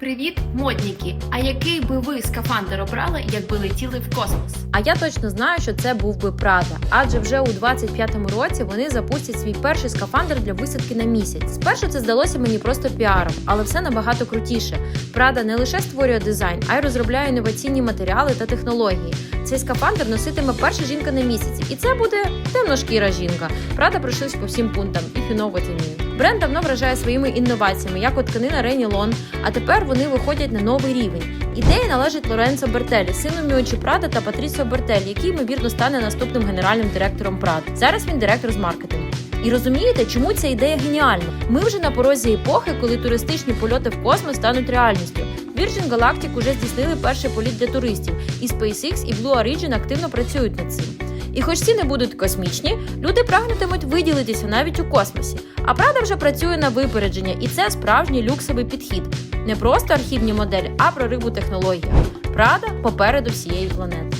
Привіт, модніки! А який би ви скафандр обрали, якби летіли в космос? А я точно знаю, що це був би Прада, адже вже у 25-му році вони запустять свій перший скафандр для висадки на місяць. Спершу це здалося мені просто піаром, але все набагато крутіше. Прада не лише створює дизайн, а й розробляє інноваційні матеріали та технології. Цей скафандр носитиме перша жінка на місяці, і це буде темношкіра жінка. Прада пройшлись по всім пунктам і фіноватіні. Бренд давно вражає своїми інноваціями, як от тканина Рені Лон, а тепер вони виходять на новий рівень. Ідея належить Лоренцо Бертелі, сину Міочі Прада та Патрісіо Бертелі, який ймовірно стане наступним генеральним директором Прад. Зараз він директор з маркетингу. І розумієте, чому ця ідея геніальна? Ми вже на порозі епохи, коли туристичні польоти в космос стануть реальністю. Virgin Galactic уже здійснили перший політ для туристів, і SpaceX і Blue Origin активно працюють над цим. І хоч ціни будуть космічні, люди прагнутимуть виділитися навіть у космосі. А Прада вже працює на випередження, і це справжній люксовий підхід. Не просто архівні моделі, а про рибу технологія. Прада попереду всієї планети.